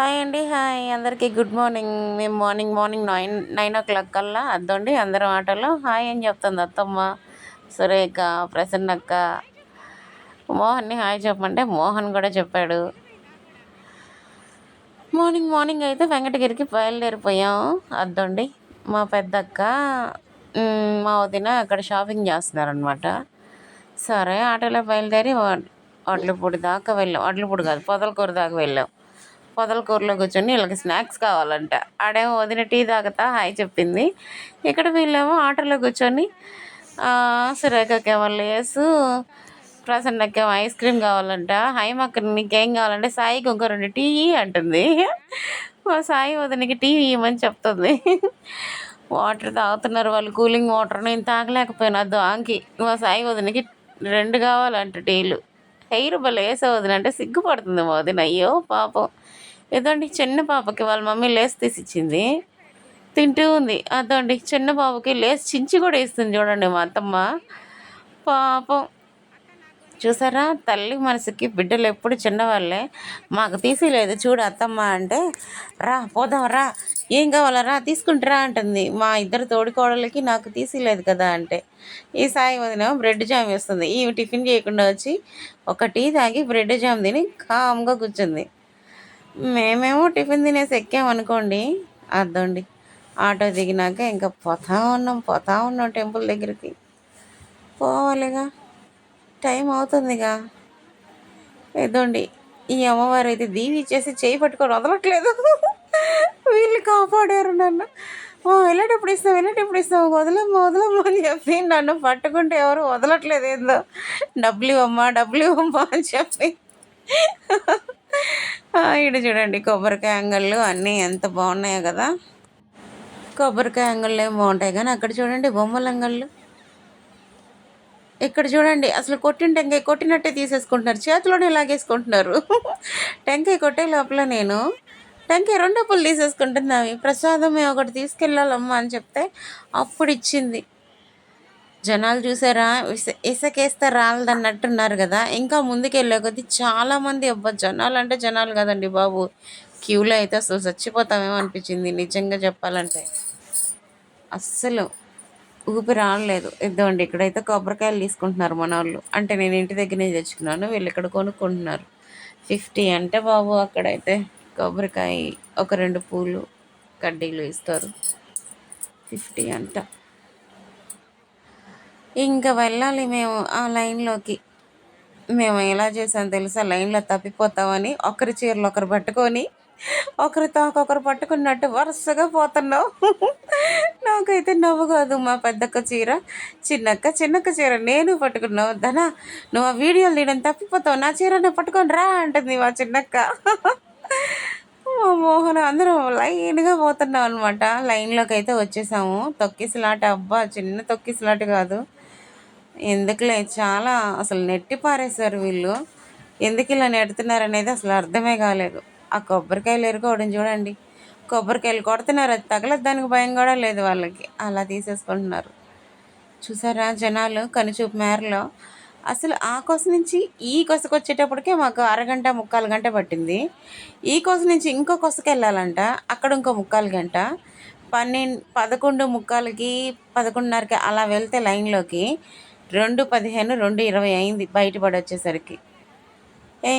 Hi అండి hi. అందరికీ good morning. మేము morning morning nine nine o'clock కల్లా అద్దండి. అందరం ఆటోలో. హాయ్ అని చెప్తుంది అత్తమ్మ. సురేఖ ప్రసన్నక్క మోహన్ని హాయ్ చెప్పమంటే మోహన్ కూడా చెప్పాడు. మార్నింగ్ మార్నింగ్ అయితే వెంకటగిరికి బయలుదేరిపోయాం అద్దండి. మా పెద్దక్క మా వదిన అక్కడ షాపింగ్ చేస్తున్నారనమాట సరే ఆటోలో బయలుదేరి వడ్లపూడి దాకా వెళ్ళాం. వడ్లపూడి కాదు పొదలకూర దాకా వెళ్ళాం. పొదలకూరలో కూర్చొని వీళ్ళకి స్నాక్స్ కావాలంట. ఆడేమో వదిన టీ తాగుతా హాయ్ చెప్పింది. ఇక్కడ వీళ్ళేమో ఆటోలో కూర్చొని సురేఖకేమో లేసు ప్రసన్నకేమో ఐస్ క్రీమ్ కావాలంట హాయ్ మాకు నీకేం కావాలంటే సాయికి ఇంకో రెండు టీ అంటుంది. మా సాయి వదినకి టీ ఇవ్వమని చెప్తుంది. వాటర్ తాగుతున్నారు వాళ్ళు కూలింగ్ వాటర్ నేను తాగలేకపోయినా దాంకి మా సాయి వదినకి రెండు కావాలంట టీలు. హెయిర్ భలే వేసే వదిన అంటే సిగ్గుపడుతుంది మా వదిన. అయ్యో పాపం. ఏదండి చిన్న పాపకి వాళ్ళ మమ్మీ లేస్ తీసి ఇచ్చింది తింటూ ఉంది. అదండి చిన్న పాపకి లేస్ చించి కూడా ఇస్తుంది చూడండి మా అత్తమ్మ. పాపం. చూసారా? తల్లి మనసుకి బిడ్డలు ఎప్పుడు చిన్నవాళ్ళే. మాకు తీసేయలేదు చూడు అత్తమ్మ అంటే రా పోదాం రా. ఏం కావాలా? రా తీసుకుంటారా అంటుంది. మా ఇద్దరు తోడికోడలకి నాకు తీసేయలేదు కదా అంటే. ఈ సాయి వదిన బ్రెడ్ జామ్ వేస్తుంది. ఈమె టిఫిన్ చేయకుండా వచ్చి ఒక టీ తాగి బ్రెడ్ జామ్ తిని కామ్గా కూర్చుంది. మేమేమో టిఫిన్ తినేసి ఎక్కామనుకోండి. అర్థండి ఆటో దిగినాక ఇంకా పోతా ఉన్నాం పోతా ఉన్నాం టెంపుల్ దగ్గరికి. పోవాలిగా. టైం అవుతుందిగా. ఏదోండి. ఈ అమ్మవారు అయితే దీవి ఇచ్చేసి చేయి పట్టుకొని వదలట్లేదు. వీళ్ళు కాపాడారు నన్ను. వెళ్ళేటప్పుడు ఇస్తాం వెళ్ళేటప్పుడు ఇస్తాం వదలమ్మ వదలమ్మ అని చెప్పి నన్ను పట్టుకుంటే ఎవరు వదలట్లేదు ఏందో. డబ్బులు అమ్మ డబ్బులు అమ్మ అని చెప్పి. ఆ, ఈడ చూడండి కొబ్బరికాయ అంగళ్ళు అన్నీ ఎంత బాగున్నాయో కదా. కొబ్బరికాయ అంగళ్ళు ఏం బాగుంటాయి కానీ అక్కడ చూడండి బొమ్మల అంగళ్ళు. ఇక్కడ చూడండి అసలు కొట్టిన టెంకాయ కొట్టినట్టే తీసేసుకుంటున్నారు. చేతిలోనే లాగేసుకుంటున్నారు. టెంకాయ కొట్టే లోపల నేను టెంకాయ రెండు అప్పులు తీసేసుకుంటున్నావి. ప్రసాదం ఒకటి తీసుకెళ్ళాలమ్మా అని చెప్తే అప్పుడు ఇచ్చింది. జనాలు చూసారా? ఇస ఇసకేస్తే రాలదన్నట్టున్నారు కదా. ఇంకా ముందుకెళ్ళే కొద్దీ చాలామంది అబ్బా జనాలు అంటే జనాలు కదండి బాబు. క్యూలో అయితే అసలు చచ్చిపోతామేమో అనిపించింది నిజంగా చెప్పాలంటే. అస్సలు ఊపి రాలేదు ఇద్దండి ఇక్కడైతే కొబ్బరికాయలు తీసుకుంటున్నారు మన వాళ్ళు అంటే నేను ఇంటి దగ్గరనే తెచ్చుకున్నాను వీళ్ళు ఇక్కడ కొనుక్కుంటున్నారు. ఫిఫ్టీ అంటే బాబు అక్కడైతే కొబ్బరికాయ ఒక రెండు పూలు కడ్డీలు ఇస్తారు. ఫిఫ్టీ అంట. ఇంకా వెళ్ళాలి మేము ఆ లైన్లోకి. మేము ఎలా చేసాం తెలుసా? లైన్లో తప్పిపోతామని ఒకరి చీరలు ఒకరు పట్టుకొని ఒకరి తాకొకరు పట్టుకున్నట్టు వరుసగా పోతున్నాం. నాకైతే నవ్వు కాదు మా పెద్దక్క చీర చిన్నక్క చిన్నక్క చీర నేను పట్టుకున్నావు ధనా నువ్వు ఆ వీడియోలు తీయడం తప్పిపోతావు నా చీరనే పట్టుకొని రా అంటుంది మా చిన్నక్క. మా మోహన్ అందరం లైన్గా పోతున్నాం అనమాట లైన్లోకి అయితే వచ్చేసాము తొక్కిసలాట అబ్బా చిన్న తొక్కిసలాట కాదు. ఎందుకులే? చాలా అసలు నెట్టి పారేశారు వీళ్ళు. ఎందుకు ఇలా నెడుతున్నారు అనేది అసలు అర్థమే కాలేదు. ఆ కొబ్బరికాయలు ఎరుకోవడం చూడండి. కొబ్బరికాయలు కొడుతున్నారు అది తగలదు దానికి భయం కూడా లేదు వాళ్ళకి. అలా తీసేసుకుంటున్నారు. చూసారా జనాలు కనుచూపు మేరలో? అసలు ఆ కోస నుంచి ఈ కొసకు వచ్చేటప్పటికే మాకు అరగంట ముక్కాలు గంట పట్టింది. ఈ కొస నుంచి ఇంకో కొసకు వెళ్ళాలంట. అక్కడ ఇంకో ముక్కాలు గంట. పన్నెండు పదకొండు ముక్కాలకి పదకొండున్నరకి అలా వెళ్తే లైన్లోకి. రెండు పదిహేను రెండు ఇరవై అయింది బయటపడి వచ్చేసరికి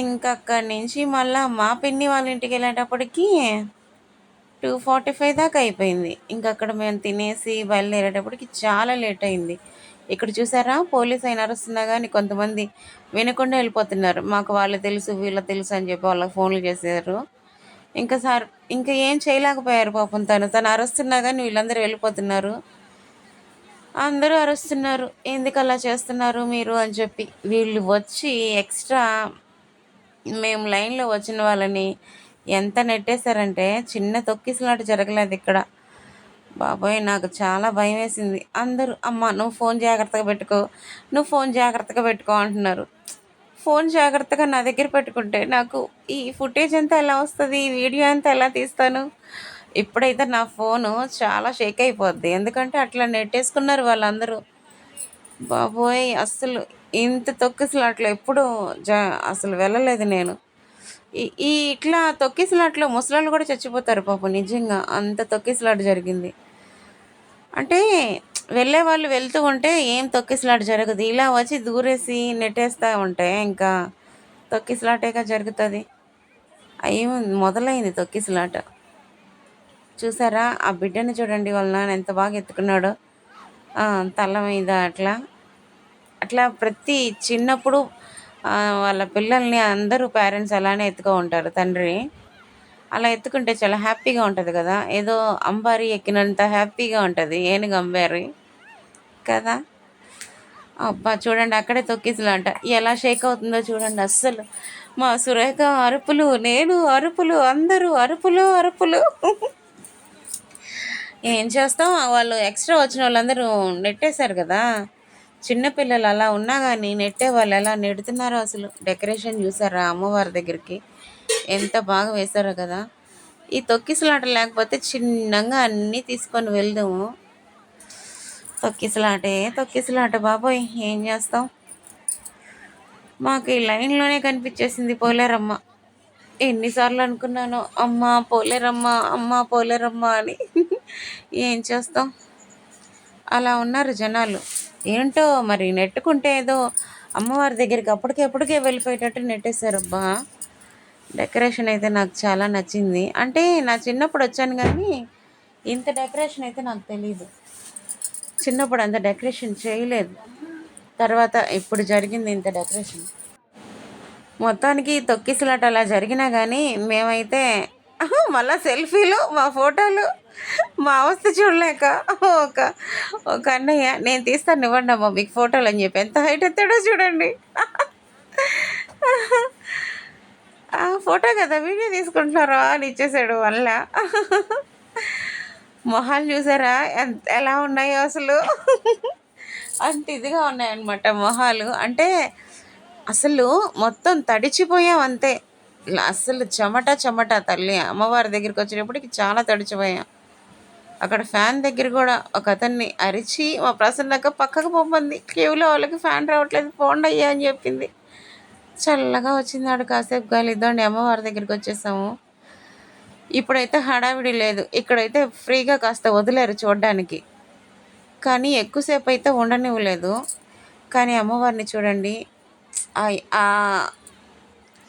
ఇంకా అక్కడి నుంచి మళ్ళా మా పిన్ని వాళ్ళ ఇంటికి వెళ్ళేటప్పటికి టూ ఫార్టీ ఫైవ్ దాకా అయిపోయింది. ఇంకా అక్కడ మేము తినేసి బయలుదేరేటప్పటికి చాలా లేట్ అయింది. ఇక్కడ చూసారా? పోలీస్ అయిన అరుస్తున్నా కానీ కొంతమంది వినకుండా వెళ్ళిపోతున్నారు. మాకు వాళ్ళు తెలుసు వీళ్ళు తెలుసు అని చెప్పి వాళ్ళకి ఫోన్లు చేశారు. ఇంకా సార్ ఇంకా ఏం చేయలేకపోయారు పాపం తను. తను అరుస్తున్నా కానీ వీళ్ళందరూ వెళ్ళిపోతున్నారు. అందరూ అరుస్తున్నారు. ఎందుకు అలా చేస్తున్నారు మీరు అని చెప్పి. వీళ్ళు వచ్చి ఎక్స్ట్రా మేము లైన్లో వచ్చిన వాళ్ళని ఎంత నెట్టేశారంటే చిన్న తొక్కిసలాట జరగలేదు ఇక్కడ. బాబోయ్ నాకు చాలా భయం వేసింది. అందరూ అమ్మ నువ్వు ఫోన్ జాగ్రత్తగా పెట్టుకో. నువ్వు ఫోన్ జాగ్రత్తగా పెట్టుకో అంటున్నారు. ఫోన్ జాగ్రత్తగా నా దగ్గర పెట్టుకుంటే నాకు ఈ ఫుటేజ్ అంతా ఎలా వస్తుంది? ఈ వీడియో అంతా ఎలా తీస్తాను? ఇప్పుడైతే నా ఫోను చాలా షేక్ అయిపోద్ది. ఎందుకంటే అట్లా నెట్టేసుకున్నారు వాళ్ళందరూ. బాబోయ్ అస్సలు ఇంత తొక్కిసలాట్లు ఎప్పుడు జ అసలు వెళ్ళలేదు నేను. ఈ ఇట్లా తొక్కిసలాట్లో ముసలోళ్ళు కూడా చచ్చిపోతారు పాపం నిజంగా అంత తొక్కిసలాట జరిగింది. అంటే వెళ్ళే వాళ్ళు వెళ్తూ ఉంటే ఏం తొక్కిసలాట జరగదు. ఇలా వచ్చి దూరేసి నెట్టేస్తూ ఉంటే ఇంకా తొక్కిసలాటేగా జరుగుతుంది. అయ్యో మొదలైంది తొక్కిసలాట. చూసారా? ఆ బిడ్డని చూడండి వాళ్ళ నాన్న ఎంత బాగా ఎత్తుకున్నాడో. తల మీద అట్లా. అట్లా ప్రతి చిన్నప్పుడు వాళ్ళ పిల్లల్ని అందరూ పేరెంట్స్ అలానే ఎత్తుకో ఉంటారు తండ్రి. అలా ఎత్తుకుంటే చాలా హ్యాపీగా ఉంటుంది కదా. ఏదో అంబారి ఎక్కినంత హ్యాపీగా ఉంటుంది. ఏనుగు అంబారి. కదా? అబ్బా చూడండి అక్కడే తొక్కిసలాట ఎలా షేక్ అవుతుందో చూడండి అస్సలు. మా సురేఖ అరుపులు నేను అరుపులు అందరూ అరుపులు అరుపులు. ఏం చేస్తాం? వాళ్ళు ఎక్స్ట్రా వచ్చిన వాళ్ళందరూ నెట్టేశారు కదా. చిన్నపిల్లలు అలా ఉన్నా కానీ నెట్టే వాళ్ళు ఎలా నెడుతున్నారో అసలు. డెకరేషన్ చూసారా అమ్మవారి దగ్గరికి? ఎంత బాగా వేశారో కదా. ఈ తొక్కిసలాట లేకపోతే చిన్నగా అన్నీ తీసుకొని వెళ్దాము. తొక్కిసలాటే తొక్కిసలాట బాబోయ్ ఏం చేస్తాం? మాకు ఈ లైన్లోనే కనిపించేసింది పోలేరమ్మ. ఎన్నిసార్లు అనుకున్నాను అమ్మ పోలేరమ్మ అమ్మ పోలేరమ్మ అని. ఏం చేస్తాం? అలా ఉన్నారు జనాలు. ఏంటో మరి నెట్టుకుంటే ఏదో అమ్మవారి దగ్గరికి అప్పటికెప్పటికే వెళ్ళిపోయేటట్టు నెట్టేశారు అబ్బా డెకరేషన్ అయితే నాకు చాలా నచ్చింది. అంటే నా చిన్నప్పుడు వచ్చాను కానీ ఇంత డెకరేషన్ అయితే నాకు తెలియదు చిన్నప్పుడు అంత డెకరేషన్ చేయలేదు. తర్వాత ఇప్పుడు జరిగింది ఇంత డెకరేషన్ మొత్తానికి తొక్కిసలాట అలా జరిగినా కానీ మేమైతే మళ్ళీ సెల్ఫీలు మా ఫోటోలు మా అవస్థ చూడలేక ఒక ఒక అన్నయ్య నేను తీస్తాను ఇవ్వండి అమ్మ మీకు ఫోటోలు అని చెప్పి. ఎంత హైట్ ఎత్తాడో చూడండి. ఆ ఫోటో కదా వీడియో తీసుకుంటున్నారా అని ఇచ్చేసాడు వల్ల. మొహాలు చూసారా? ఎంత ఎలా ఉన్నాయో అసలు? అంత ఇదిగా ఉన్నాయన్నమాట మొహాలు. అంటే అసలు మొత్తం తడిచిపోయాం అంతే. ఇలా అసలు చెమట చెమట తల్లి. అమ్మవారి దగ్గరికి వచ్చినప్పటికి చాలా తడిచిపోయాం. అక్కడ ఫ్యాన్ దగ్గర కూడా ఒక అతన్ని అరిచి మా ప్రసన్నక పక్కకు పంపింది క్యూలో వాళ్ళకి ఫ్యాన్ రావట్లేదు పోండి అయ్యా అని చెప్పింది. చల్లగా వచ్చింది ఆడు. కాసేపు గాలి ఇద్దండి అమ్మవారి దగ్గరికి వచ్చేసాము. ఇప్పుడైతే హడావిడి లేదు. ఇక్కడైతే ఫ్రీగా కాస్త వదిలేరు చూడడానికి. కానీ ఎక్కువసేపు అయితే ఉండనివ్వలేదు. కానీ అమ్మవారిని చూడండి.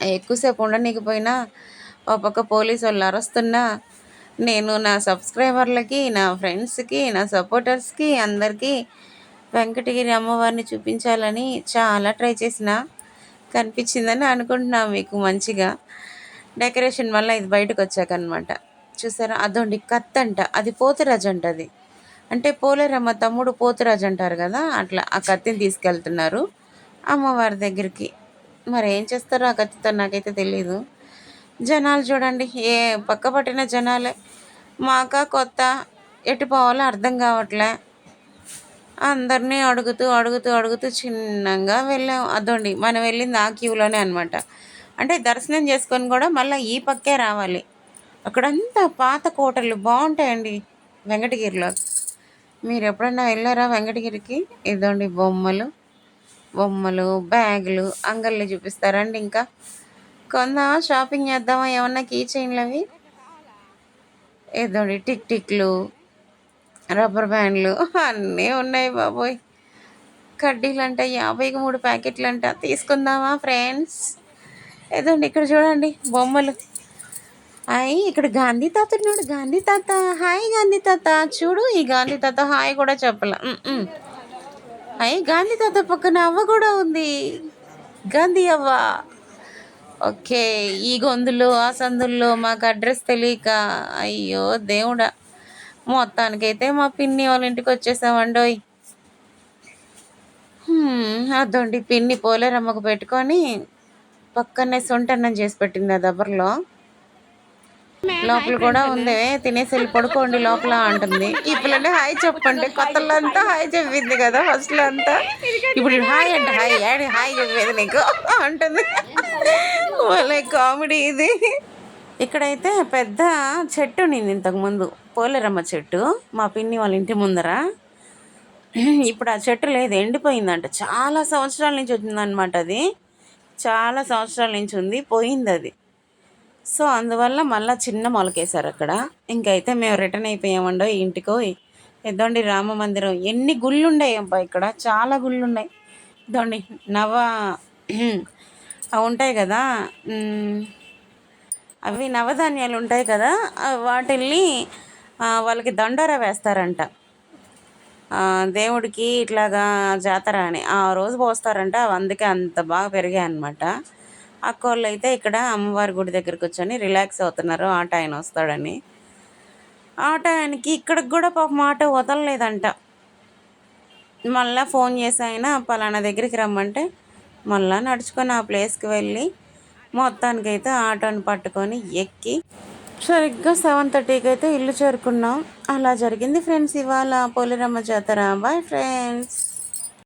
ఎక్కువసేపు ఉండనీకపోయినా ఒక పక్క పోలీసు వాళ్ళు అరుస్తున్నా నేను నా సబ్స్క్రైబర్లకి నా ఫ్రెండ్స్కి నా సపోర్టర్స్కి అందరికీ వెంకటగిరి అమ్మవారిని చూపించాలని చాలా ట్రై చేసిన. కనిపించిందని అనుకుంటున్నా మీకు మంచిగా. డెకరేషన్ వల్ల ఇది బయటకు వచ్చాకనమాట చూసారా? అదొండి కత్తి అంట అది పోతురాజు అంట అది. అంటే పోలేరమ్మ తమ్ముడు పోతురాజు అంటారు కదా? అట్లా ఆ కత్తిని తీసుకెళ్తున్నారు అమ్మవారి దగ్గరికి. మరి ఏం చేస్తారో ఆ కత్తితో నాకైతే తెలియదు జనాలు చూడండి. ఏ పక్క పట్టిన జనాలే. మాక కొత్త ఎటు పోవాలో అర్థం కావట్లే. అందరినీ అడుగుతూ అడుగుతూ అడుగుతూ చిన్నగా వెళ్ళాం. అదోండి మనం వెళ్ళింది ఆ క్యూలోనే అనమాట అంటే దర్శనం చేసుకొని కూడా మళ్ళీ ఈ పక్కే రావాలి. అక్కడంతా పాత కోటలు బాగుంటాయండి వెంకటగిరిలో. మీరు ఎప్పుడన్నా వెళ్ళారా వెంకటగిరికి? ఇదోండి బొమ్మలు. బొమ్మలు బ్యాగులు అంగళ్ళు చూపిస్తారండి ఇంకా. కొందామా? షాపింగ్ చేద్దామా? ఏమన్నా కీ చైన్లు అవి? ఏదోండి టిక్ టిక్లు రబ్బర్ బ్యాండ్లు అన్నీ ఉన్నాయి బాబోయ్. కడ్డీలు అంట యాభైకి మూడు ప్యాకెట్లు అంట తీసుకుందామా ఫ్రెండ్స్? ఏదోండి ఇక్కడ చూడండి బొమ్మలు. హాయ్ ఇక్కడ గాంధీ తాత ఉన్నాడు. గాంధీ తాత హాయ్ గాంధీ తాత. చూడు ఈ గాంధీ తాత హాయ్ కూడా చెప్పలే. ఉమ్, గాంధీ తాత పక్కన అవ్వ కూడా ఉంది. గాంధీ అవ్వ. ఓకే ఈ గొంతులు ఆ సందుల్లో మాకు అడ్రస్ తెలియక అయ్యో దేవుడా. మొత్తానికైతే మా పిన్ని వాళ్ళ ఇంటికి వచ్చేసామండోయ్. అదొండి పిన్ని పోలేరమ్మకు పెట్టుకొని పక్కనే సొంటన్నం చేసి పెట్టింది ఆ దబ్బర్లో లోపల కూడా ఉంది. తినేసి వెళ్ళి పడుకోండి లోపల అంటుంది. ఇప్పుడంటే హాయ్ చెప్పండి. కొత్తలో అంతా హాయ్ చెప్పింది కదా ఫస్ట్లో అంతా ఇప్పుడు హాయ్ అంటే హాయ్ ఏడి హాయ్ చెప్పేది నీకు? అంటుంది. వాళ్ళ కామెడీ ఇది. ఇక్కడైతే పెద్ద చెట్టు నేను ఇంతకుముందు పోలేరమ్మ చెట్టు. మా పిన్ని వాళ్ళ ఇంటి ముందర. ఇప్పుడు ఆ చెట్టు లేదు ఎండిపోయిందంట. చాలా సంవత్సరాల నుంచి వచ్చిందనమాట అది. చాలా సంవత్సరాల నుంచి ఉంది పోయింది అది. సో అందువల్ల మళ్ళీ చిన్న మొలకేశారు అక్కడ. ఇంకైతే మేము రిటర్న్ అయిపోయామండో ఇంటికో. ఇదండి రామ మందిరం. ఎన్ని గుళ్ళు ఉన్నాయి అబ్బా ఇక్కడ. చాలా గుళ్ళు ఉన్నాయి ఇదండి నవ అవి ఉంటాయి కదా అవి నవధాన్యాలు ఉంటాయి కదా వాటిల్ని వాళ్ళకి దండోరా వేస్తారంట. దేవుడికి ఇట్లాగా జాతర అని. ఆ రోజు పోస్తారంట. అవి అందుకే అంత బాగా పెరిగాయి అనమాట అక్కోళ్ళు అయితే ఇక్కడ అమ్మవారి గుడి దగ్గర కూర్చొని రిలాక్స్ అవుతున్నారు. ఆట ఆయన వస్తాడని. ఆట ఆయనకి ఇక్కడికి కూడా పాపం మాట వదలలేదంట. మళ్ళీ ఫోన్ చేసి ఆయన పలానా దగ్గరికి రమ్మంటే మళ్ళా నడుచుకొని ఆ ప్లేస్కి వెళ్ళి మొత్తానికైతే ఆటోని పట్టుకొని ఎక్కి సరిగ్గా సెవెన్ థర్టీకి అయితే ఇల్లు చేరుకున్నాం. అలా జరిగింది ఫ్రెండ్స్ ఇవాళ పోలిరమ్మ జాతర. Bye friends